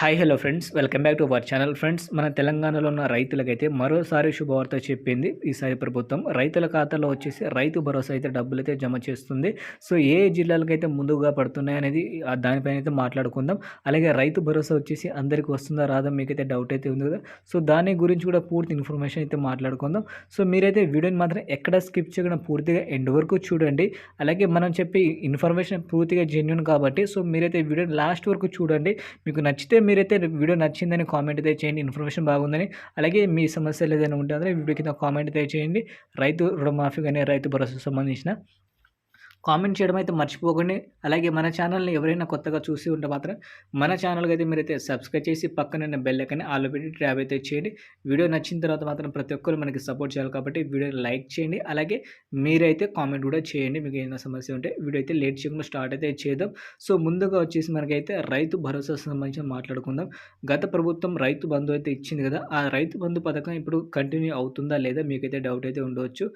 Hi hello friends welcome back to our channel friends మన తెలంగాణలో ఉన్న రైతులకైతే మరోసారి శుభవార్త చెప్పింది ఈసారి ప్రభుత్వం. రైతుల ఖాతాలో వచ్చేసి రైతు భరోసా అయితే డబ్బులైతే జమ చేస్తుంది. సో ఏ జిల్లాలకైతే ముందుగా పడుతున్నాయి అనేది దానిపైన అయితే మాట్లాడుకుందాం. అలాగే రైతు భరోసా వచ్చేసి అందరికీ వస్తుందా రాదా మీకైతే డౌట్ అయితే ఉంది కదా. సో దాని గురించి కూడా పూర్తి ఇన్ఫర్మేషన్ అయితే మాట్లాడుకుందాం. సో మీరైతే వీడియోని మాత్రం ఎక్కడ స్కిప్ చేయకుండా పూర్తిగా ఎండ్ వరకు చూడండి. అలాగే మనం చెప్పే ఇన్ఫర్మేషన్ పూర్తిగా జెన్యున్ కాబట్టి సో మీరైతే వీడియోని లాస్ట్ వరకు చూడండి. మీకు నచ్చితే మీరైతే వీడియో నచ్చిందని కామెంట్ అయితే చేయండి ఇన్ఫర్మేషన్ బాగుందని. అలాగే మీ సమస్యలు ఏదైనా ఉంటే వీడియో కింద కామెంట్ అయితే చేయండి. రైతు రుణమాఫీ కానీ రైతు భరోసా సంబంధించిన కామెంట్ చేయడం అయితే మర్చిపోకండి. అలాగే మన ఛానల్ని ఎవరైనా కొత్తగా చూసి ఉంటే మాత్రం మన ఛానల్కి అయితే మీరైతే సబ్స్క్రైబ్ చేసి పక్కన బెల్ ఐకని ఆల్ పెట్టి ట్యాబ్ అయితే చేయండి. వీడియో నచ్చిన తర్వాత మాత్రం ప్రతి ఒక్కరు మనకి సపోర్ట్ చేయాలి కాబట్టి వీడియో లైక్ చేయండి. అలాగే మీరైతే కామెంట్ కూడా చేయండి. మీకు ఏదైనా సమస్య ఉంటే వీడియో అయితే లేట్ చేయకుండా స్టార్ట్ అయితే చేద్దాం. సో ముందుగా వచ్చేసి మనకైతే రైతు భరోసా సంబంధించి మాట్లాడుకుందాం. గత ప్రభుత్వం రైతు బంధు అయితే ఇచ్చింది కదా ఆ రైతు బంధు పథకం ఇప్పుడు కంటిన్యూ అవుతుందా లేదా మీకైతే డౌట్ అయితే ఉండవచ్చు.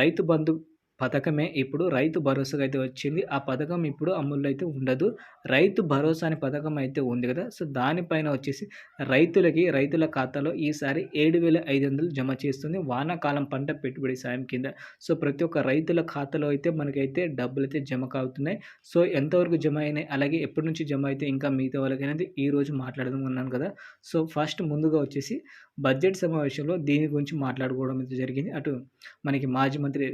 రైతు బంధు పథకమే. ఇప్పుడు రైతు భరోసాగా అయితే వచ్చింది. ఆ పథకం ఇప్పుడు అమల్లో అయితే ఉండదు. రైతు భరోసా అనే పథకం అయితే ఉంది కదా. సో దానిపైన వచ్చేసి రైతులకి రైతుల ఖాతాలో ఈసారి ఏడు వేల ఐదు వందలు జమ చేస్తుంది. వానాకాలం పంట పెట్టుబడి సాయం కింద. సో ప్రతి ఒక్క రైతుల ఖాతాలో అయితే మనకైతే డబ్బులు అయితే జమ కావుతున్నాయి. సో ఎంతవరకు జమ అయినాయి? అలాగే ఎప్పటి నుంచి జమ అయితే ఇంకా మిగతా వాళ్ళకైనా ఈ రోజు మాట్లాడదాం ఉన్నాను కదా. సో ఫస్ట్ ముందుగా వచ్చేసి బడ్జెట్ సమావేశంలో దీని గురించి మాట్లాడుకోవడం అయితే జరిగింది. అటు మనకి మాజీ మంత్రి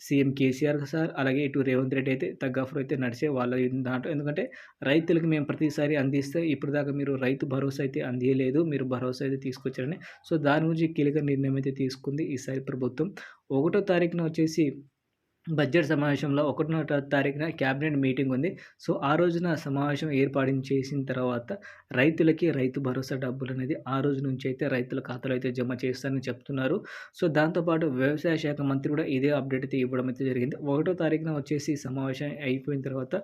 సీఎం కేసీఆర్ సార్ అలాగే ఇటు రేవంత్ రెడ్డి అయితే తగ్గఫర్ అయితే నడిచే వాళ్ళ దాంట్లో. ఎందుకంటే రైతులకు మేము ప్రతిసారి అందిస్తే ఇప్పుడు దాకా మీరు రైతు భరోసా అయితే అందియలేదు మీరు భరోసా అయితే తీసుకొచ్చారని. సో దాని గురించి కీలక నిర్ణయం అయితే తీసుకుంది ఈసారి ప్రభుత్వం. ఒకటో తారీఖున వచ్చేసి బడ్జెట్ సమావేశంలో ఒకటినో తారీఖున క్యాబినెట్ మీటింగ్ ఉంది. సో ఆ రోజున సమావేశం ఏర్పాటు చేసిన తర్వాత రైతులకి రైతు భరోసా డబ్బులు అనేది ఆ రోజు నుంచి అయితే రైతుల ఖాతాలో అయితే జమ చేస్తారని చెప్తున్నారు. సో దాంతోపాటు వ్యవసాయ శాఖ మంత్రి కూడా ఇదే అప్డేట్ అయితే ఇవ్వడం అయితే జరిగింది. ఒకటో తారీఖున వచ్చేసి సమావేశం అయిపోయిన తర్వాత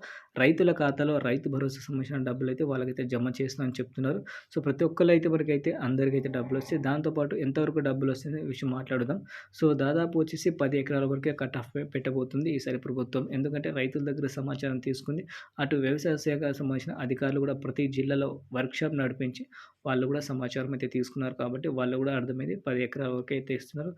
రైతుల ఖాతాలో రైతు భరోసా సంబంధించిన డబ్బులు అయితే వాళ్ళకైతే జమ చేస్తామని చెప్తున్నారు. సో ప్రతి ఒక్కరు అయితే వరకైతే అందరికైతే డబ్బులు వస్తాయి. దాంతోపాటు ఎంతవరకు డబ్బులు వస్తుంది విషయం మాట్లాడుదాం. సో దాదాపు వచ్చేసి పది ఎకరాల వరకే కట్ ఆఫ్ పెట్టబోతుంది ఈసారి ప్రభుత్వం. ఎందుకంటే రైతుల దగ్గర సమాచారం తీసుకుంది. అటు వ్యవసాయ శాఖ సంబంధించిన అధికారులు కూడా ప్రతి జిల్లాలో వర్క్షాప్ నడిపించి వాళ్ళు కూడా సమాచారం అయితే తీసుకున్నారు కాబట్టి వాళ్ళు కూడా అర్థమైంది. పది ఎకరాల వరకు అయితే ఇస్తున్నారు.